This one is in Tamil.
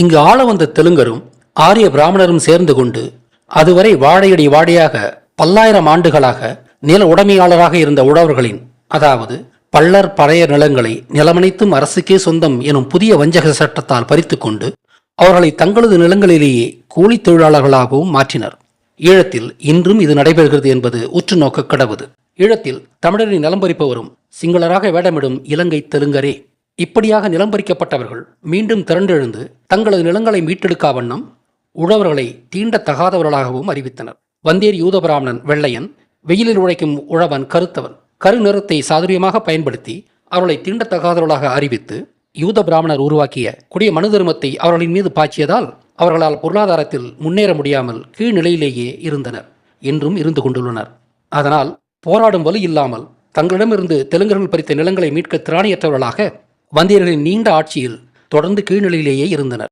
இங்கு ஆள வந்த தெலுங்கரும் ஆரிய பிராமணரும் சேர்ந்து கொண்டு அதுவரை வாழையடி வாழையாக பல்லாயிரம் ஆண்டுகளாக நில உடைமையாளராக இருந்த உழவர்களின் அதாவது பள்ளர் பழைய நிலங்களை நிலமனைத்தும் அரசுக்கே சொந்தம் எனும் புதிய வஞ்சக சட்டத்தால் பறித்துக்கொண்டு அவர்களை தங்களது நிலங்களிலேயே கூலித் தொழிலாளர்களாகவும் மாற்றினர். ஈழத்தில் இன்றும் இது நடைபெறுகிறது என்பது உற்று நோக்க கடவுது. ஈழத்தில் தமிழரின் நிலம் பறிப்பவரும் சிங்களராக வேடமிடும் இலங்கை தெலுங்கரே. இப்படியாக நிலம் பறிக்கப்பட்டவர்கள் மீண்டும் திரண்டெழுந்து தங்களது நிலங்களை மீட்டெடுக்கா வண்ணம் உழவர்களை தீண்டத்தகாதவர்களாகவும் அறிவித்தனர். வந்தேர் யூதபிராமணன் வெள்ளையன் வெயிலில் உழைக்கும் உழவன் கருத்தவன் கரு நிறத்தை சாதுரியமாக பயன்படுத்தி அவர்களை தீண்டத்தகாதவர்களாக அறிவித்து யூத பிராமணர் உருவாக்கிய குடிய மனு தர்மத்தை அவர்களின் மீது பாய்ச்சியதால் அவர்களால் பொருளாதாரத்தில் முன்னேற முடியாமல் கீழ்நிலையிலேயே இருந்தனர் என்றும் இருந்து கொண்டுள்ளனர். அதனால் போராடும் வலு இல்லாமல் தங்களிடமிருந்து தெலுங்கர்கள் பறித்த நிலங்களை மீட்க திராணியற்றவர்களாக வந்தியர்களின் நீண்ட ஆட்சியில் தொடர்ந்து கீழ்நிலையிலேயே இருந்தனர்.